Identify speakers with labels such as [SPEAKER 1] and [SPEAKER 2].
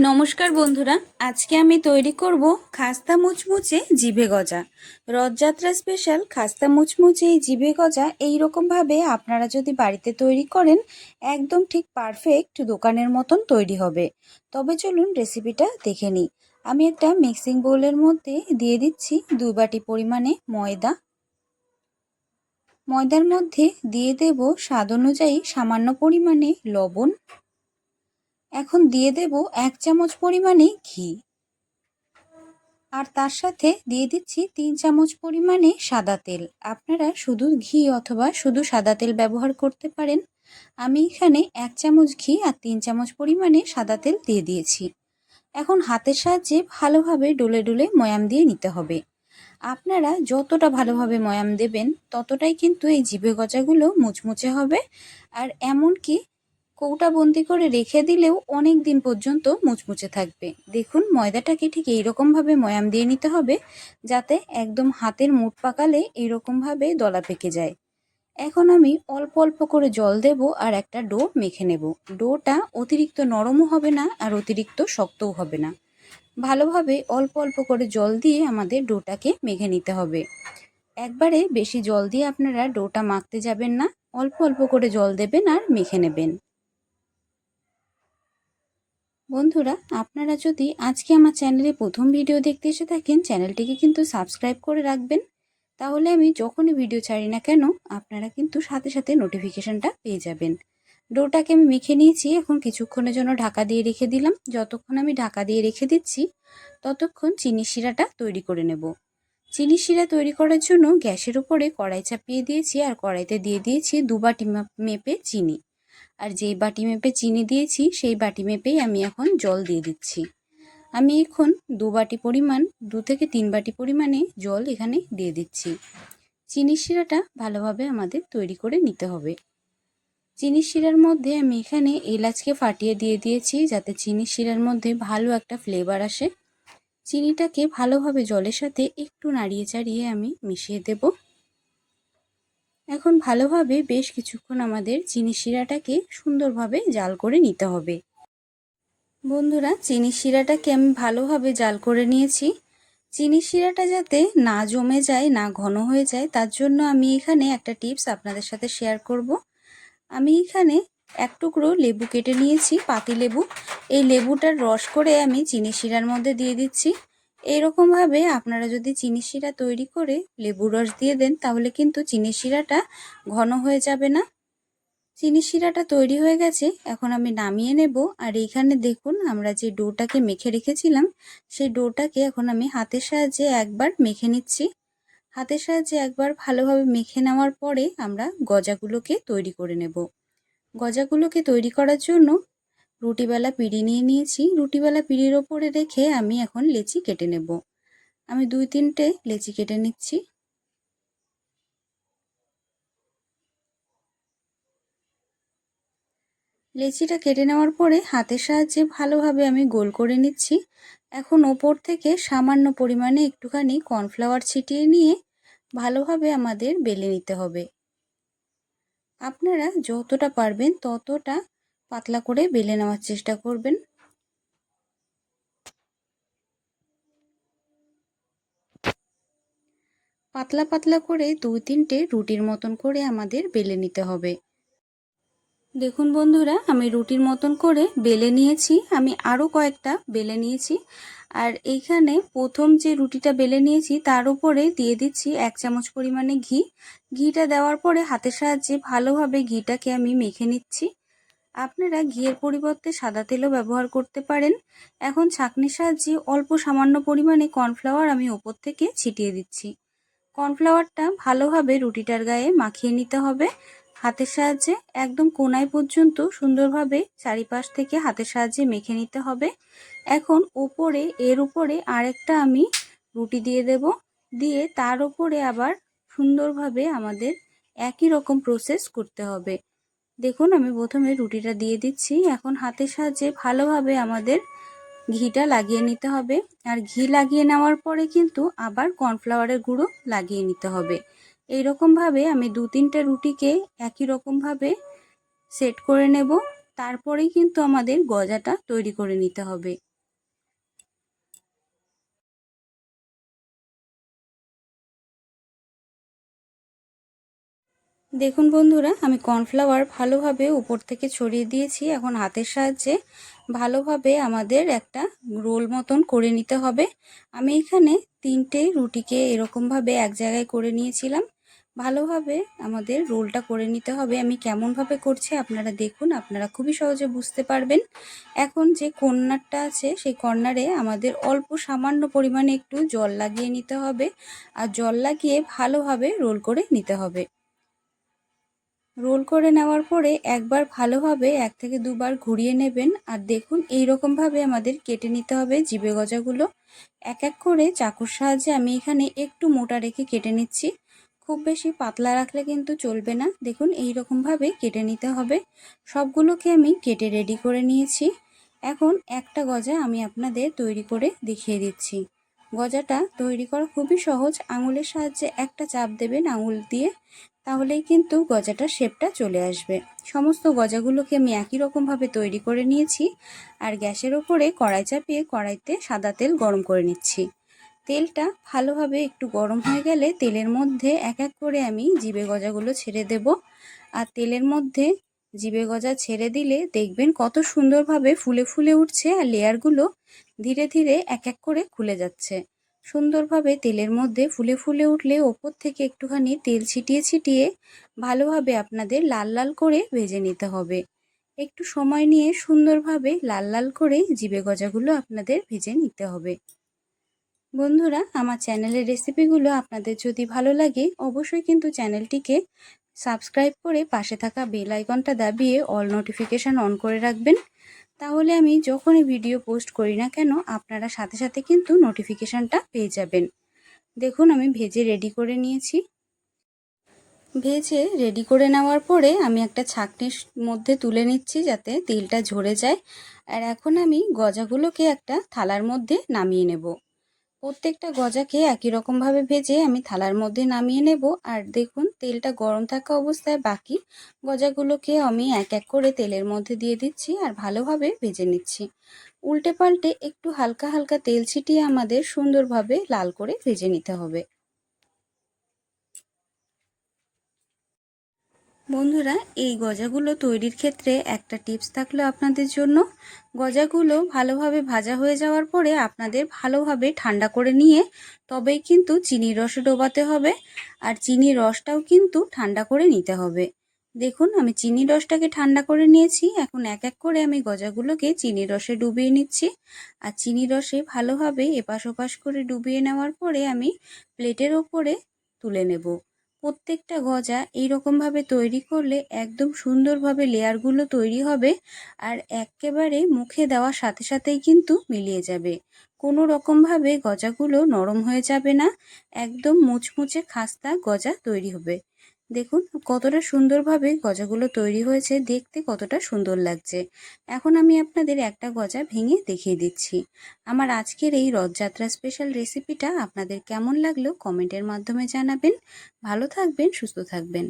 [SPEAKER 1] নমস্কার বন্ধুরা, আজকে আমি তৈরি করব খাস্তা মুচমুচে জিভে গজা। রথযাত্রা স্পেশাল খাস্তা মুচমুচে জিভে গজা এই ভাবে আপনারা যদি বাড়িতে তৈরি করেন, একদম ঠিক পারফেক্ট দোকানের মতন তৈরি হবে। তবে চলুন রেসিপিটা দেখে নিই। আমি একটা মিক্সিং বোলের মধ্যে দিয়ে দিচ্ছি দুই বাটি পরিমাণে ময়দা। ময়দার মধ্যে দিয়ে দেব স্বাদ অনুযায়ী সামান্য পরিমাণে লবণ। এখন দিয়ে দেব এক চামচ পরিমাণে ঘি। আর তার সাথে দিয়ে দিচ্ছি তিন চামচ পরিমাণে সাদা তেল। আপনারা শুধু ঘি অথবা শুধু সাদা তেল ব্যবহার করতে পারেন। আমি এখানে এক চামচ ঘি আর তিন চামচ পরিমাণে সাদা তেল দিয়ে দিয়েছি। এখন হাতের সাহায্যে ভালোভাবে ডলে ডলে ময়াম দিয়ে নিতে হবে। আপনারা যতটা ভালোভাবে ময়াম দেবেন, ততটাই কিন্তু এই জিভে গজাগুলো মুচমুচে হবে। আর এমনকি কৌটা বন্দি করে রেখে দিলেও অনেক দিন পর্যন্ত মুচমুচে থাকবে। দেখুন, ময়দাটাকে ঠিক এইরকমভাবে ময়াম দিয়ে নিতে হবে, যাতে একদম হাতের মুঠ পাকালে এইরকমভাবে দলা পেকে যায়। এখন আমি অল্প অল্প করে জল দেব আর একটা ডো মেখে নেব। ডোটা অতিরিক্ত নরমও হবে না আর অতিরিক্ত শক্তও হবে না। ভালোভাবে অল্প অল্প করে জল দিয়ে আমাদের ডোটাকে মেখে নিতে হবে। একবারে বেশি জল দিয়ে আপনারা ডোটা মাখতে যাবেন না, অল্প অল্প করে জল দেবেন আর মেখে নেবেন। বন্ধুরা, আপনারা যদি আজকে আমার চ্যানেলে প্রথম ভিডিও দেখতে এসে থাকেন, চ্যানেলটিকে কিন্তু সাবস্ক্রাইব করে রাখবেন। তাহলে আমি যখনই ভিডিও ছাড়ি না কেন, আপনারা কিন্তু সাথে সাথে নোটিফিকেশানটা পেয়ে যাবেন। ডোটাকে আমি মেখে নিয়েছি, এখন কিছুক্ষণের জন্য ঢাকা দিয়ে রেখে দিলাম। যতক্ষণ আমি ঢাকা দিয়ে রেখে দিচ্ছি, ততক্ষণ চিনি শিরাটা তৈরি করে নেব। চিনি শিরা তৈরি করার জন্য গ্যাসের উপরে কড়াই চাপিয়ে দিয়েছি, আর কড়াইতে দিয়ে দিয়েছি দু বাটি মেপে চিনি। আর যেই বাটি মেপে চিনি দিয়েছি, সেই বাটি মেপেই আমি এখন জল দিয়ে দিচ্ছি। আমি এখন দু বাটি পরিমাণ, দু থেকে তিন বাটি পরিমাণে জল এখানে দিয়ে দিচ্ছি। চিনি শিরাটা ভালোভাবে আমাদের তৈরি করে নিতে হবে। চিনি শিরার মধ্যে আমি এখানে এলাচকে ফাটিয়ে দিয়ে দিয়েছি, যাতে চিনি শিরার মধ্যে ভালো একটা ফ্লেভার আসে। চিনিটাকে ভালোভাবে জলের সাথে একটু নাড়িয়ে চাড়িয়ে আমি মিশিয়ে দেবো। এখন ভালোভাবে বেশ কিছুক্ষণ আমাদের চিনি শিরাটাকে সুন্দরভাবে জাল করে নিতে হবে। বন্ধুরা, চিনি শিরাটাকে আমি ভালোভাবে জাল করে নিয়েছি। চিনি শিরাটা যাতে না জমে যায়, না ঘন হয়ে যায়, তার জন্য আমি এখানে একটা টিপস আপনাদের সাথে শেয়ার করব। আমি এখানে এক টুকরো লেবু কেটে নিয়েছি, পাতি লেবু। এই লেবুটার রস করে আমি চিনি শিরার মধ্যে দিয়ে দিচ্ছি। এইরকমভাবে আপনারা যদি চিনি শিরা তৈরি করে লেবুর রস দিয়ে দেন, তাহলে কিন্তু চিনি শিরাটা ঘন হয়ে যাবে না। চিনি শিরাটা তৈরি হয়ে গেছে, এখন আমি নামিয়ে নেব। আর এইখানে দেখুন, আমরা যে ডোটাকে মেখে রেখেছিলাম, সেই ডোটাকে এখন আমি হাতের সাহায্যে একবার মেখে নিচ্ছি। হাতের সাহায্যে একবার ভালোভাবে মেখে নেওয়ার পরে আমরা গজাগুলোকে তৈরি করে নেব। গজাগুলোকে তৈরি করার জন্য রুটিবেলা পিড়ি নিয়ে নিয়েছি। রুটিবেলা পিড়ির ওপরে রেখে আমি এখন লেচি কেটে নেব। আমি দুই তিনটে লেচি কেটে নিচ্ছি। লেচিটা কেটে নেওয়ার পরে হাতের সাহায্যে ভালোভাবে আমি গোল করে নিচ্ছি। এখন ওপর থেকে সামান্য পরিমাণে একটুখানি কর্নফ্লাওয়ার ছিটিয়ে নিয়ে ভালোভাবে আমাদের বেলে নিতে হবে। আপনারা যতটা পারবেন ততটা পাতলা করে বেলে নেওয়ার চেষ্টা করবেন। পাতলা পাতলা করে দুই তিনটে রুটির মতন করে আমাদের বেলে নিতে হবে। দেখুন বন্ধুরা, আমি রুটির মতন করে বেলে নিয়েছি। আমি আরও কয়েকটা বেলে নিয়েছি। আর এইখানে প্রথম যে রুটিটা বেলে নিয়েছি, তার উপরে দিয়ে দিচ্ছি এক চামচ পরিমাণে ঘি। ঘিটা দেওয়ার পরে হাতের সাহায্যে ভালোভাবে ঘিটাকে আমি মেখে নিচ্ছি। আপনারা ঘিয়ের পরিবর্তে সাদা তেলও ব্যবহার করতে পারেন। এখন ছাঁকনির সাহায্যে অল্প সামান্য পরিমাণে কর্নফ্লাওয়ার আমি ওপর থেকে ছিটিয়ে দিচ্ছি। কর্নফ্লাওয়ারটা ভালোভাবে রুটিটার গায়ে মাখিয়ে নিতে হবে। হাতের সাহায্যে একদম কোনায় পর্যন্ত সুন্দরভাবে চারিপাশ থেকে হাতের সাহায্যে মেখে নিতে হবে। এখন ওপরে, এর উপরে আরেকটা আমি রুটি দিয়ে দেব। দিয়ে তার উপরে আবার সুন্দরভাবে আমাদের একই রকম প্রসেস করতে হবে। দেখুন, আমি প্রথমে রুটিটা দিয়ে দিচ্ছি। এখন হাতের সাহায্যে ভালোভাবে আমাদের ঘিটা লাগিয়ে নিতে হবে। আর ঘি লাগিয়ে নেওয়ার পরে কিন্তু আবার কর্নফ্লাওয়ারের গুঁড়ো লাগিয়ে নিতে হবে। এই রকমভাবে আমি দু তিনটে রুটিকে একই রকমভাবে সেট করে নেব। তারপরেই কিন্তু আমাদের গজাটা তৈরি করে নিতে হবে। দেখুন বন্ধুরা, আমি কর্নফ্লাওয়ার ভালোভাবে উপর থেকে ছড়িয়ে দিয়েছি। এখন হাতের সাহায্যে ভালোভাবে আমাদের একটা রোল মতন করে নিতে হবে। আমি এখানে তিনটে রুটিকে এরকমভাবে এক জায়গায় করে নিয়েছিলাম। ভালোভাবে আমাদের রোলটা করে নিতে হবে। আমি কেমনভাবে করছি আপনারা দেখুন, আপনারা খুবই সহজে বুঝতে পারবেন। এখন যে কর্নারটা আছে, সেই কর্নারে আমাদের অল্প সামান্য পরিমাণে একটু জল লাগিয়ে নিতে হবে। আর জল লাগিয়ে ভালোভাবে রোল করে নিতে হবে। রোল করে নেওয়ার পরে একবার ভালোভাবে এক থেকে দুবার ঘুরিয়ে নেবেন আর দেখুন এই রকমভাবে আমাদের কেটে নিতে হবে জিবে গজাগুলো। এক এক করে চাকুর সাহায্যে আমি এখানে একটু মোটা রেখে কেটে নিচ্ছি। খুব বেশি পাতলা রাখলে কিন্তু চলবে না। দেখুন এই রকমভাবে কেটে নিতে হবে। সবগুলোকে আমি কেটে রেডি করে নিয়েছি। এখন একটা গজা আমি আপনাদের তৈরি করে দেখিয়ে দিচ্ছি। গজাটা তৈরি করা খুবই সহজ। আঙুলের সাহায্যে একটা চাপ দেবেন আঙুল দিয়ে। তাহলেই কিন্তু গজাটার শেপটা চলে আসবে। সমস্ত গজাগুলোকে আমি একই রকমভাবে তৈরি করে নিয়েছি আর গ্যাসের ওপরে কড়াই চাপিয়ে কড়াইতে সাদা তেল গরম করে নিচ্ছি। তেলটা ভালোভাবে একটু গরম হয়ে গেলে তেলের মধ্যে এক এক করে আমি জিবে গজাগুলো ছেড়ে দেব। আর তেলের মধ্যে জিবে গজা ছেড়ে দিলে দেখবেন কত সুন্দরভাবে ফুলে ফুলে উঠছে আর লেয়ারগুলো ধীরে ধীরে এক এক করে খুলে যাচ্ছে। সুন্দরভাবে তেলের মধ্যে ফুলে ফুলে উঠলে ওপর থেকে একটুখানি তেল ছিটিয়ে ছিটিয়ে ভালোভাবে আপনাদের লাল লাল করে ভেজে নিতে হবে। একটু সময় নিয়ে সুন্দরভাবে লাল লাল করে জিবে গজাগুলো আপনাদের ভেজে নিতে হবে। বন্ধুরা, আমার চ্যানেলের রেসিপিগুলো আপনাদের যদি ভালো লাগে, অবশ্যই কিন্তু চ্যানেলটিকে সাবস্ক্রাইব করে পাশে থাকা বেল আইকনটা দাবিয়ে অল নোটিফিকেশান অন করে রাখবেন। তাহলে আমি যখনই ভিডিও পোস্ট করি না কেন, আপনারা সাথে সাথে কিন্তু নোটিফিকেশানটা পেয়ে যাবেন। দেখুন, আমি ভেজে রেডি করে নিয়েছি। ভেজে রেডি করে নেওয়ার পরে আমি একটা ছাকনির মধ্যে তুলে নিচ্ছি যাতে তেলটা ঝরে যায়। আর এখন আমি গজাগুলোকে একটা থালার মধ্যে নামিয়ে নেব। প্রত্যেকটা গজাকে একই রকমভাবে ভেজে আমি থালার মধ্যে নামিয়ে নেব। আর দেখুন, তেলটা গরম থাকা অবস্থায় বাকি গজাগুলোকে আমি এক এক করে তেলের মধ্যে দিয়ে দিচ্ছি আর ভালোভাবে ভেজে নিচ্ছি। উল্টে পাল্টে একটু হালকা হালকা তেল ছিটিয়ে আমাদের সুন্দরভাবে লাল করে ভেজে নিতে হবে। বন্ধুরা, এই গজাগুলো তৈরির ক্ষেত্রে একটা টিপস থাকল আপনাদের জন্য। গজাগুলো ভালোভাবে ভাজা হয়ে যাওয়ার পরে আপনাদের ভালোভাবে ঠান্ডা করে নিয়ে, তবেই কিন্তু চিনির রসে ডোবাতে হবে আর চিনির রসটাও কিন্তু ঠান্ডা করে নিতে হবে। দেখুন, আমি চিনির রসটাকে ঠান্ডা করে নিয়েছি। এখন এক এক করে আমি গজাগুলোকে চিনির রসে ডুবিয়ে নিচ্ছি। আর চিনির রসে ভালোভাবে এপাশ ওপাশ করে ডুবিয়ে নেওয়ার পরে আমি প্লেটের ওপরে তুলে নেব। প্রত্যেকটা গজা এইরকমভাবে তৈরি করলে একদম সুন্দরভাবে লেয়ারগুলো তৈরি হবে আর একেবারে মুখে দেওয়ার সাথে সাথেই কিন্তু মিলিয়ে যাবে। কোনো রকমভাবে গজাগুলো নরম হয়ে যাবে না, একদম মুচমুচে খাস্তা গজা তৈরি হবে। দেখুন, কতটা সুন্দরভাবে গজাগুলো তৈরি হয়েছে, দেখতে কতটা সুন্দর লাগছে। এখন আমি আপনাদের একটা গজা ভেঙে দেখিয়ে দিচ্ছি। আমার আজকের এই রথযাত্রা স্পেশাল রেসিপিটা আপনাদের কেমন লাগল কমেন্টের মাধ্যমে জানাবেন। ভালো থাকবেন, সুস্থ থাকবেন।